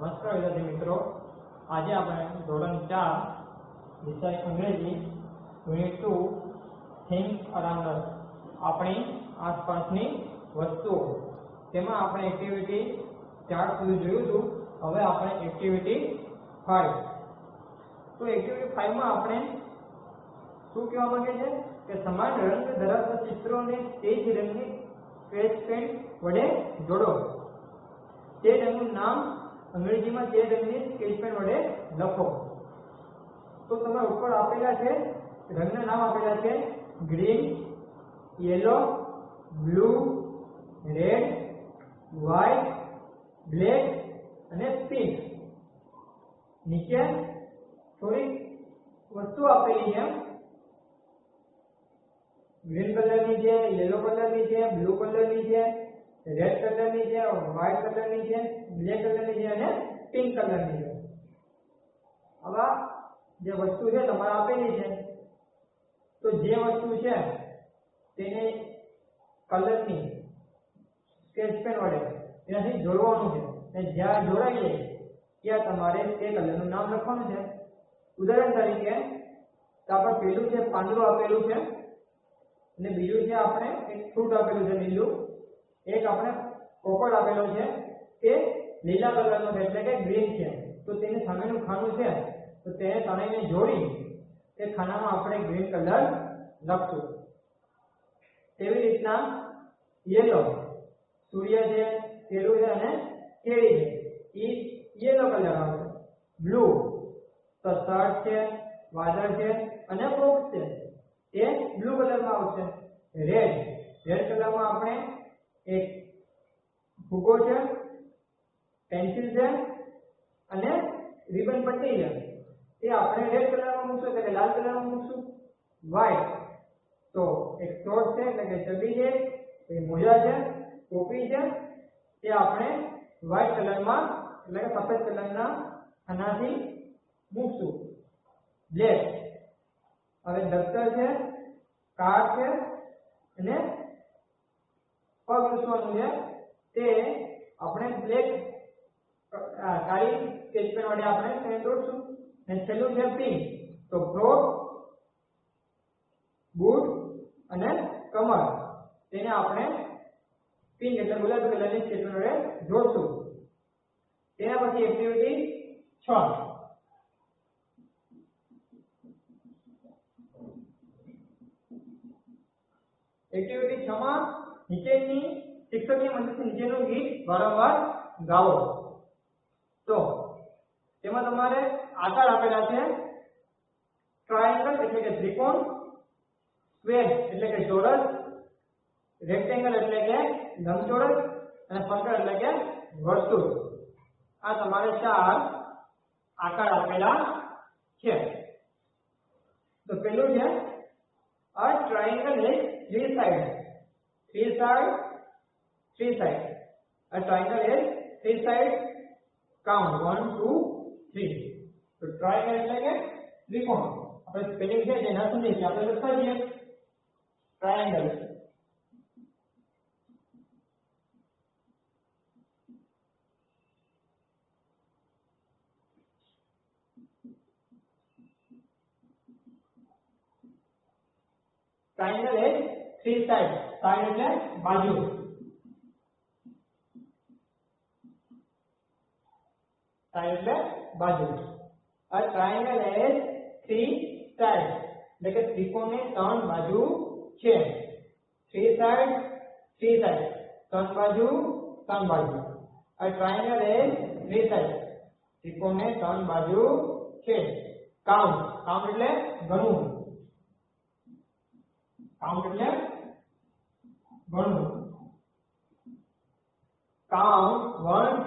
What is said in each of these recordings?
નમસ્કાર વિદ્યાર્થી મિત્રો આજે આપણે ધોરણ ચાર વિષય અંગ્રેજી યુનિટ ટુ થિંગ્સ અરાઉન્ડ આપણી આસપાસની વસ્તુઓ તેમાં આપણે એક્ટિવિટી ચાર સુધી જોયું હતું હવે આપણે એક્ટિવિટી ફાઈવ તો એક્ટિવિટી ફાઈવમાં આપણે શું કહેવા માંગે છે કે સમાન રંગ ધરાવતા ચિત્રોને તે જ રંગની સ્કેચ પેન વડે જોડો તે રંગનું નામ अंग्रेजी में ट्रेड में कैलिपर વડે લખો તો તમારા ઉપર આપેલા છે રંગના નામ આપેલા છે green yellow blue red white black અને પીચ નીચે કોઈ વસ્તુ આપેલી એમ મેલરની જે યલો 컬러ની જે બ્લુ 컬러ની જે રેડ કલરની છે વ્હાઇટ કલરની છે બ્લેક કલરની છે અને પિંક કલરની છે હવે જે વસ્તુ છે તમારે આપેલી છે તો જે વસ્તુ છે તેને કલરની સ્કેચ પેન વડે ત્યાંથી જોડવાનું છે અને જ્યાં જોડાઈ જાય ત્યાં તમારે તે કલરનું નામ લખવાનું છે ઉદાહરણ તરીકે તો આપણે પેલું છે પાંદડું આપેલું છે અને બીજું છે આપણે એક ફ્રૂટ આપેલું છે લીલું एक आपने कोपल अपेलो छे के लीला कलर નો એટલે કે ગ્રીન કે તો તેને ખામે નું ખાનું છે તો તે તળે ને જોડી એ ખાના માં આપણે ગ્રીન કલર લખતો તેવી રીતના યલો સૂર્ય જે કેલો છે અને કેરી જે ઈ યલો બલર આવો બ્લુ તો સાટ કે વાજા છે અને પ્રોક છે એક બ્લુ બલર માં આવ છે રેડ રેડ કલર માં આપણે એ ભૂગોળ પેન્સિલ છે અને રિબન પટ્ટી છે એ આપણે રેડ કલર માં મૂકશું કે લાલ કલર માં મૂકશું વાય તો એક ટોર્સ છે એટલે કે જડી છે એ મોજા છે ટૂપી છે એ આપણે વ્હાઇટ કલર માં એટલે કે સફેદ કલર ના ખાના દી મૂકશું બ્લેક હવે ડક્ટર છે કાટ છે અને પળશું અનુયા તે apne blek काली પેન વડે આપણે પેન દોશું અને સેલ્યુ દે પિંગ તો પ્રો ગુડ અને કમાલ તેના આપણે પિંગ એટલા મુલાબક લલેશ પેન વડે દોશું ત્યાર પછી એક્ટિવિટી 6 એક્ટિવિટી 7 માં વિજેની શિક્ષકની મદદથી નિયમો ગી 12 વાર ગાઓ તો એમાં તમારે આકાર આપેલા છે ટ્રાયંગલ એટલે કે ત્રિકોણ સ્ક્વેર એટલે કે ચોરસ rectangle એટલે કે લંબચોરસ અને પંખ એટલે કે વર્તુ આ તમારે ચાર આકાર આપેલા છે તો પેલો જે a triangle is least side three side three side a triangle is three side count one two three तो ट्रायंगल એટલે કે ત્રિકોણ આપણે સ્પેલિંગ છે જેના સુધી છે આપણે લખતા જઈએ triangle triangle a three side side એટલે બાજુ સાઈડ એટલે બાજુ a triangle has three side એટલે કે ત્રિકોણને ત્રણ બાજુ છે થ્રી સાઈડ થ્રી સાઈડ ત્રણ બાજુ ત્રણ બાજુ a triangle has three side ત્રિકોણને ત્રણ બાજુ છે કાઉન્ટ કાઉન્ટ એટલે ગણવું કાઉન્ટ એટલે ગણો કાઉન્ટ 1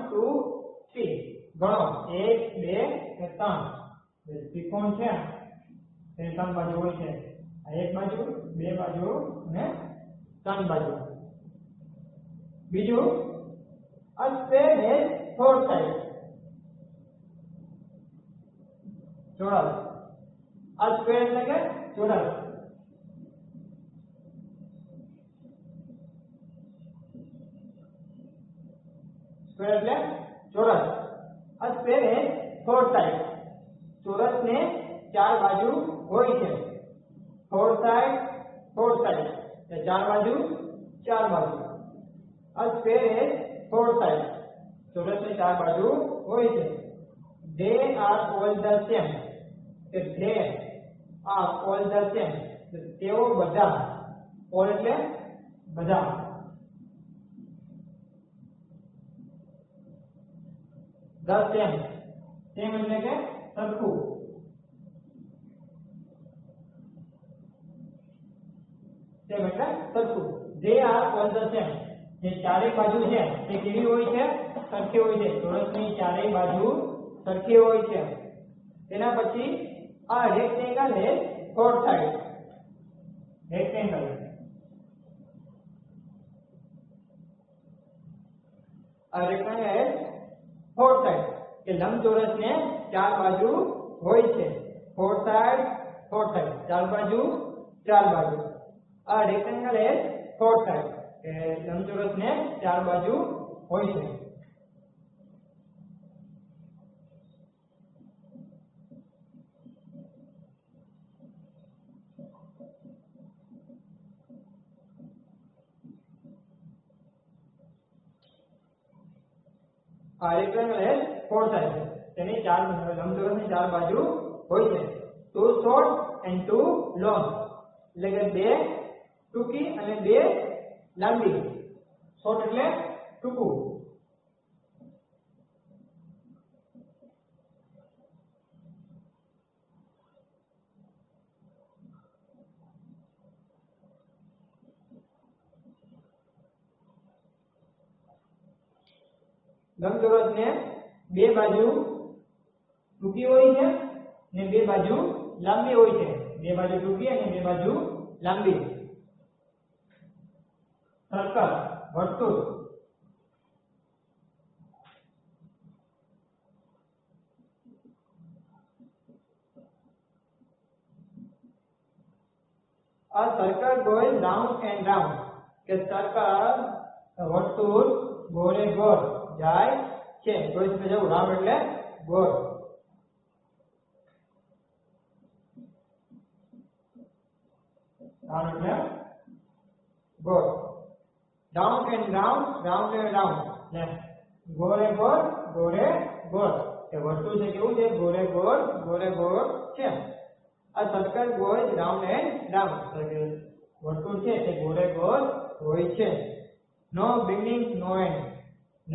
2 3 ગણો 1 2 અને 3 ત્રિકોણ છે તે ત્રણ બાજુ હોય છે આ એક બાજુ બે બાજુ અને ત્રણ બાજુ બીજું a span has four side ચોરસ અ સ્પેન એટલે કે ચોરસ वर्ग 4 40 पेरे फोर साइड 40 ने चार बाजू હોય છે ફોર સાઇડ ફોર સાઇડ એટલે ચાર बाजू ચાર बाजू હવે પેરે ફોર સાઇડ 40 ને ચાર बाजू હોય છે they are all the same કે they are all the same એટલે તેઓ બધા ઓલ એટલે બધા દસ તેમ તેમ એટલે કે સરખું તેમ એટલે સરખું જે આ ઓન ધ સેમ જે ચારે બાજુ છે તે કેવી હોય છે સરખી હોય છે ચોરસની ચારે બાજુ સરખી હોય છે તેના પછી આ rectangle has four side rectangle આ રેક્ટેંગલ હે फोर साइड के ने चार बाजू हो चार बाजू चार बाजू a rectangle is four side के ने चार बाजू हो પારિક્રમલ હેલ ફોર સાઇડ તેની ચાર લંબચોરસની ચાર બાજુ હોય છે two short and two long એટલે કે બે ટૂંકી અને બે લાંબી શોર્ટ એટલે ટૂંકું लंबचौरस ने बे बाजू टूकी हुई है ने बे बाजू लंबी हुई है बे बाजू टूकी है ने बे बाजू लंबी सर्कल वर्तुळ a circle going round and round के सर्कल वर्तुळ गोले गोल गोर। જાય છે ચોવીસ ને જવું રામ એટલે ગોળ રામ એટલે ગોળ round and round round and round ને ગોળે ગોળ ગોળે ગોળ એ વસ્તુ છે કેવું છે ગોળે ગોળ ગોળે ગોળ છે આ સર્કલ ગોળ રાઉન્ડ એન્ડ રાઉન્ડ સર્કલ વસ્તુ છે તે ગોળે ગોળ હોય છે નો બિગિનિંગ નો એન્ડ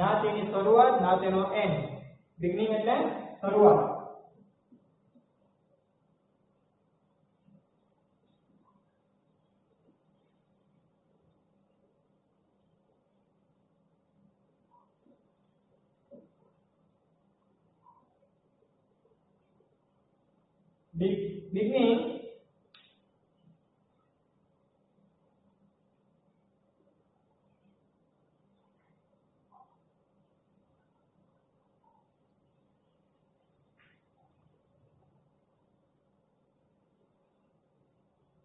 ના તેની શરૂઆત ના તેનો એન્ડ બિગનિંગ એટલે શરૂઆત beginning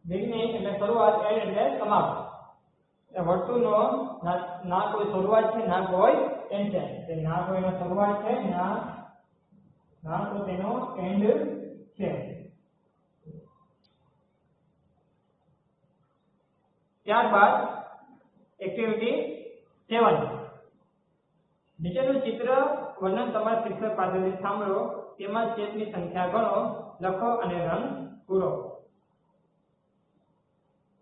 બિગનિંગ એટલે શરૂઆત એન્ડ એટલે સમાપ્ત એટલે વર્તુળનો ના કોઈ શરૂઆત છે ના કોઈ એન્ડ છે એટલે ના એનો શરૂઆત છે ના ના તો તેનો એન્ડ છે ત્યારબાદ એક્ટિવિટી સેવન નીચેનું ચિત્ર વર્ણન તમારા શિક્ષક પાસેથી સાંભળો તેમાં ચેપની સંખ્યા ગણો લખો અને રંગ પૂરો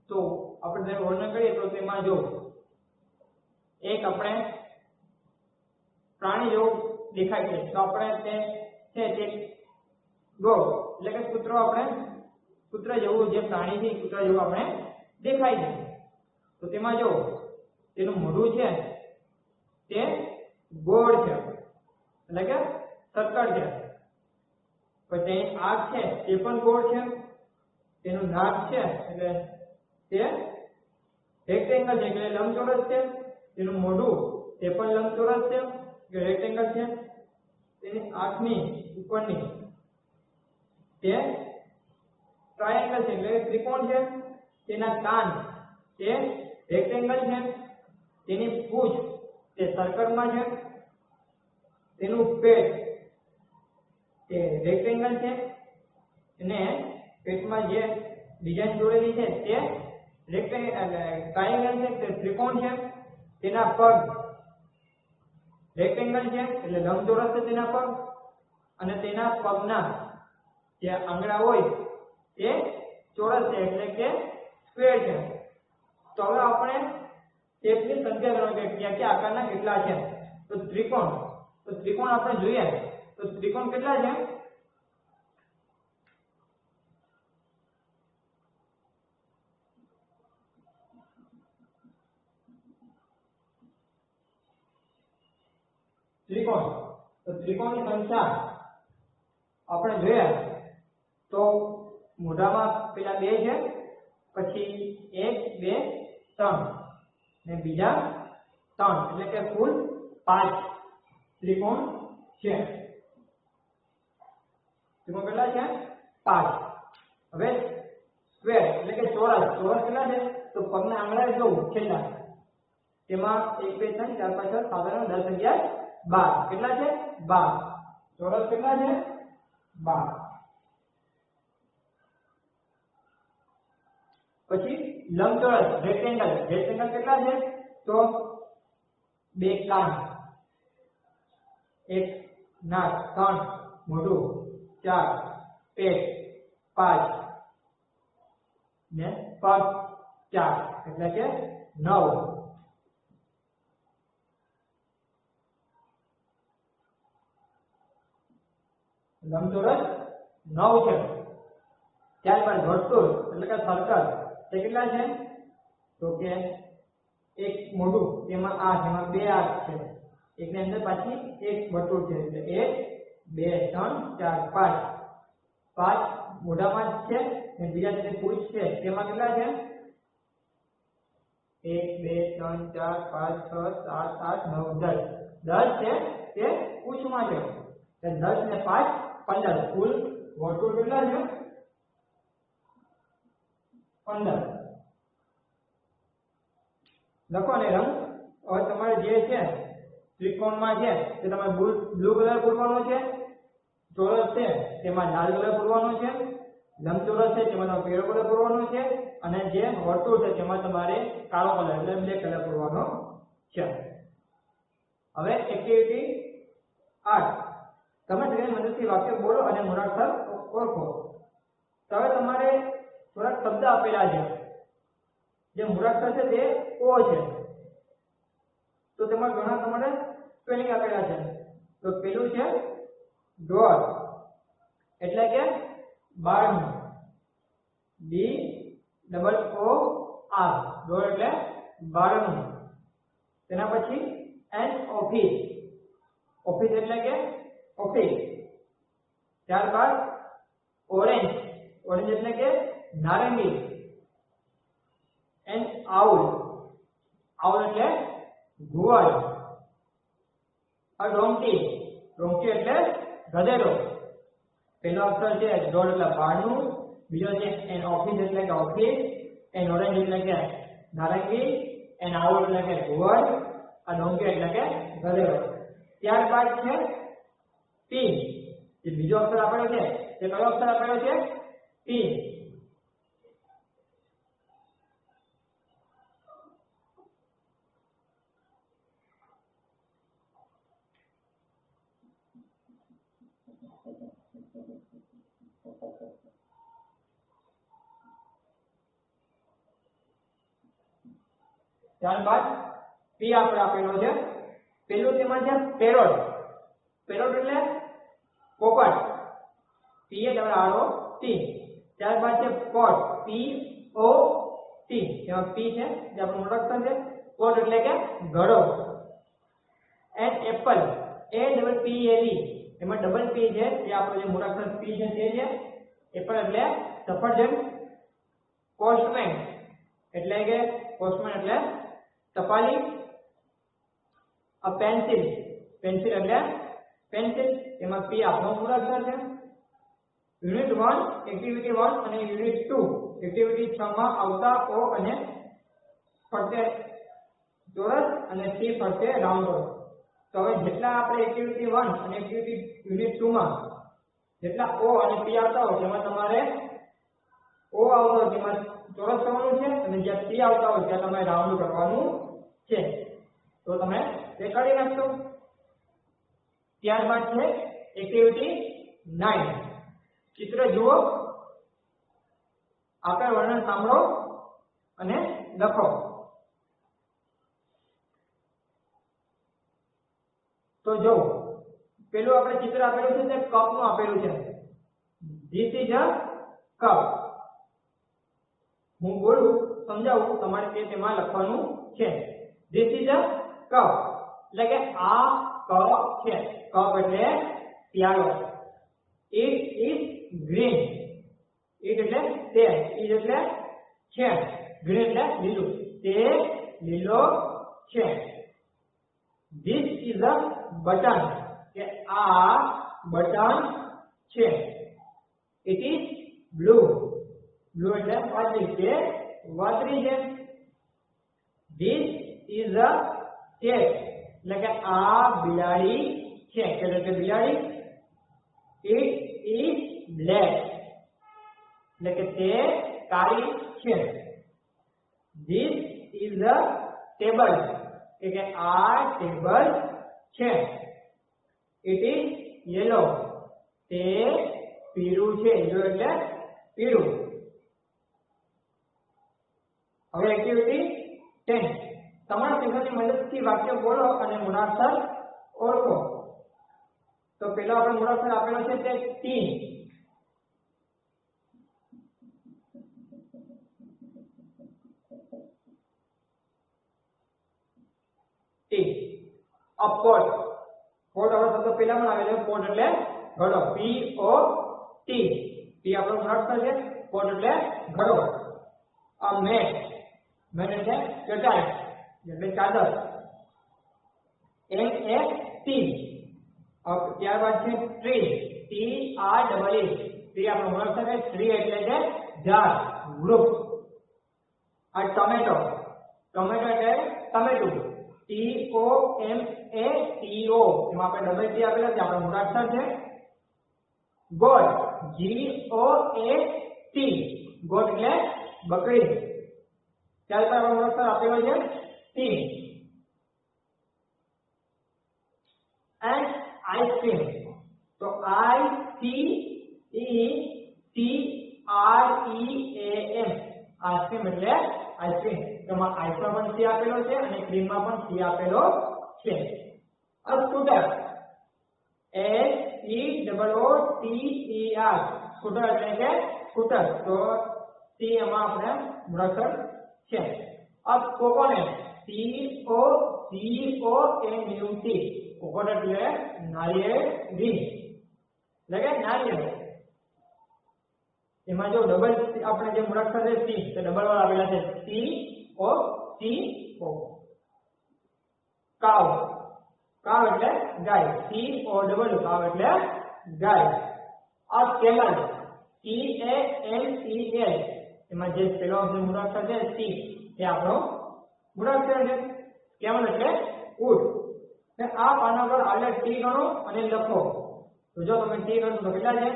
તો આપણે તેનું વર્ણન કરીએ તો તેમાં જો એક આપણે પ્રાણી જેવો દેખાય છે તો આપણે તે છે તે ગો એટલે કે કૂતરો આપણે કૂતર જેવું જે પ્રાણી છે કૂતર જેવું આપણે દેખાય છે તો તેમાં જો તેનું મોઢું છે તે ગોળ છે એટલે કે સર્કલ છે પછી આગ છે તે પણ ગોળ છે તેનું નાક છે એટલે તે રેક્ટેંગલ છે એટલે લંબચોરસ છે તેનું મોઢું તે પણ લંબચોરસ છે કે રેક્ટેંગલ છે તેની આંખની ઉપરની તે ટ્રાયેંગલ છે એટલે ત્રિકોણ છે તેના કાન તે રેક્ટેંગલ છે તેની પૂંછ તે સર્કલમાં છે તેનું પેટ તે રેક્ટેંગલ છે અને પેટમાં જે ડિઝાઇન દોરેલી છે તે ટ્રાયેંગલ છે તે ત્રિકોણ છે તેના પગ રેક્ટેંગલ છે એટલે લંબચોરસ છે તેના પગ અને તેના પગના જે આંગળા હોય તે ચોરસ છે એટલે કે સ્ક્વેર છે તો હવે આપણે સ્ટેપની સંખ્યા ગણો કે કયા કયા આકારના કેટલા છે તો ત્રિકોણ તો ત્રિકોણ આપણે જોઈએ તો ત્રિકોણ કેટલા છે તો ત્રિકોણ સંસાર આપણે જોયા તો મોઢામાં પેલા બે છે પછી 1 2 3 ને બીજો 3 એટલે કે કુલ પાંચ ત્રિકોણ છે તમારું પેલા છે પાંચ હવે સ્ક્વેર એટલે કે ચોરસ ચોરસ કેટલા છે તો પગના આંગળા જો મુખ્ય ના છે તેમાં 1 2 3 ત્યાર પછી સાધારણ 10 11 12 કેટલા છે 12 ચોરસ કેટલા છે 12 પછી લંબચોરસ રેક્ટેંગલ રેક્ટેંગલ કેટલા છે તો 2 કાંઠો 1 નાટ કણ બોલો 4 5 ને 4 એટલે કે 9 લંબચોરસ નવ છે ત્યારબાદ વર્તુળ એટલે કે સર્કલ તે કેટલા છે તો કે એક મોટું તેમાં આ તેમાં બે આર્ક છે એકની અંદર પાછી એક વર્તુળ છે એટલે એક બે ત્રણ ચાર પાંચ પાંચ મોઢામાં જ છે અને બીજા જે પૂછ છે તેમાં કેટલા છે એક બે ત્રણ ચાર પાંચ છ સાત આઠ નવ દસ દસ છે તે પૂછમાં છે દસ ને પાંચ 15 કુલ વર્તુળ કેટલા છે 15 લખો ને રંગ હવે તમારે જે છે ત્રિકોણમાં છે તે તમારે બ્લુ કલર પૂરવાનો છે ચોરસ છે તેમાં લાલ કલર પૂરવાનો છે લંબચોરસ છે તેમાં તમારે પીળો કલર પૂરવાનો છે અને જે વર્તુળ છે તેમાં તમારે કાળો કલર એટલે બ્લેક કલર પૂરવાનો છે હવે એક્ટિવિટી આઠ તમારે મને જે મનથી વાક્ય બોલો અને મુરાક્ષર લખો તો લખો તો હવે તમારે થોડાક શબ્દ આપેલા છે જે મુરાક્ષર છે તે કો છે તો તમા ઘણા તમારે સ્પેલિંગ આપેલા છે તો પેલું છે ડોલ એટલે કે 12 બી ડબલ ઓ આર ડોલ એટલે 122 તેના પછી એન ઓફિસ ઓફિસ એટલે કે ओके ત્યાર બાદ ઓરેન્જ ઓરેન્જ એટલે કે નારંગી એન આઉલ આઉલ એટલે ઘુવડ અન્ડ ઓન્કી ઓન્કી એટલે ગધેડો પેલો અક્ષર છે ડોળ એટલે વાનું બીજો છે એન ઓફિસ એટલે ઓફિસ એન ઓરેન્જ એટલે કે નારંગી એન આઉલ એટલે કે ઘુવડ અન્ડ ઓન્કી એટલે કે ગધેડો ત્યાર બાદ છે तीन ये બીજો અક્ષર આપણો છે એક અક્ષર આપણો છે ત્રણ ત્યારબાદ p આપણો આપેલો છે પેલો テーマ છે પેરો E. ये डबल आर ओ टी ત્યાર પછી કોટ પી ઓ ટી એમાં પી છે જે આપણે ઓળખતા જઈએ કોટ એટલે કે ગડો an apple A double P A L E એમાં ડબલ પી છે જે આપણે જે ઓળખતા પી જે છે એપર એટલે સફરજન કોસ્ટિંગ એટલે કે કોસ્મન એટલે સપાલી અ પેન્સિલ પેન્સિલ એટલે પેન્સિલ એમાં પી આપણો મુરત છે યુનિટ 1 એક્ટિવિટી 1 અને યુનિટ 2 એક્ટિવિટી 6 માં આવતા ઓ અને ફરતે ચોરસ અને સી ફરતે રાઉન્ડ હોય તો હવે જેટલા આપણે એક્ટિવિટી 1 અને એક્ટિવિટી યુનિટ 2 માં જેટલા ઓ અને પી આવતા હોય તેમાં તમારે ઓ આવતો હોય તેમાં ચોરસ કરવાનું છે અને જ્યાં પી આવતા હોય ત્યાં તમારે રાઉન્ડ કરવાનું છે તો તમે તે કરી નાખશો ત્યારબાદ છે એક્ટિવિટી 9 ચિત્ર જુઓ આપણે વર્ણન સાંભળો અને લખો તો જો પેલું આપણે ચિત્ર આપેલું છે તે કપનું આપેલું છે ધીસ ઇઝ અ કપ હું બોલું સમજાવું તમારે તે તેમાં લખવાનું છે ધીસ ઇઝ અ કપ એટલે કે આ કપ છે કપ એટલે પ્યાલો ઇટ ઇઝ ગ્રેન ઈટ એટલે તે ઈટ એટલે છે ગ્રેન એટલે લીલું તે લીલો છે ધીસ ઇઝ અ બટન કે આ બટન છે ઇટ ઇઝ બ્લુ બ્લુ એટલે વાદળી તે વાદળી છે ધીસ ઇઝ અ કેટ એટલે કે આ બિલાડી છે કે એટલે બિલાડી ઇટ ઇઝ ब्लैक એટલે કે તે કાળી છે ધીસ ઇઝ ધ ટેબલ એટલે કે આ ટેબલ છે 8 ઇઝ યલો તે પીળો છે જો એટલે પીળો હવે એક્ટિવિટી 10 તમારું પિછોની મદદથી વાક્ય બોલો અને મોડલ સ ઓળખો તો પહેલા આપણે મોડલ સ આપવાનું છે કે 3 अपोट पोट आपण सतत पहिला पण आलेले पोट એટલે घडो p o t p आपण मराठ करले पोट એટલે घडो अ मेट मेट એટલે चटाई એટલે चादर n a t अब त्यार बाद छे tree t r w e tree आपण मराठ करले ट्री એટલે છે झाड वृक्ष आ टोमॅटो टोमॅटो એટલે T O M A T O એમાં આપણે ડબલ ટી આપેલા છે આપણો મૂળાક્ષર છે goat G O A T goat એટલે બકરી ત્યાર પછી આપણો મૂળાક્ષર આપેલો છે ટી એન્ડ આઈસ્ક્રીમ તો I C E C R E A M ice cream એટલે આઈસ્ક્રીમ કેમાં આ પણ થી આપેલા છે અને ક્લીમ માં પણ થી આપેલા છે અડ footer S E W O T E R footer એટલે કે ફૂટર તો થી માં આપણે મડક છે હવે કોકોને C O C O N U T coconut બે 98 9 એટલે 9 એમાં જો ડબલ સી આપણે જે મડક છે સી તો ડબળવા આવેલો છે સી ઓ સી કો કાઉ કા એટલે ગાય સી ઓ એટલે ગાય હવે કેમ છે T A L C L એમાં જે પેલો આપણે મુરાછા છે ટી એ આપણો મુરાછા છે કેમનો છે ઉડ અને આ આનો આગળ આલે ટી ઘણો અને લખો તો જો તમને ટી નું કેટલા છે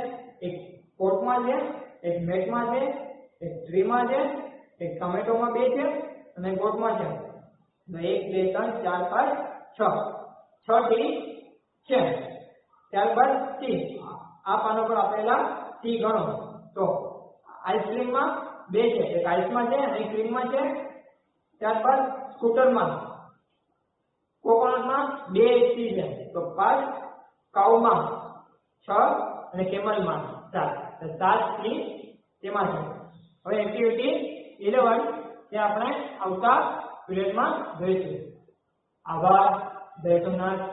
એક કોટમાં છે એક મેટમાં છે એક ટ્રીમાં છે એક ટમેટોમાં બે છે અને ગોટમાં છે તો એક બે ત્રણ ચાર પાંચ છ છ ટી છે ત્યારબાદ સી આ પાનો પર આપેલા સી ગણો તો આઈસ્ક્રીમમાં બે છે એક આઈસમાં છે અને ક્રીમમાં છે ત્યારબાદ સ્કૂટરમાં કોકોનટમાં બે સી છે તો પાંચ કાઉમાં છ અને કેમલમાં સાત સાત સી તેમાં છે હવે એક્ટિવિટી ઇલેવન તે આપણે આવતા પીરિયડમાં જોઈશું આભાર જય સોમનાથ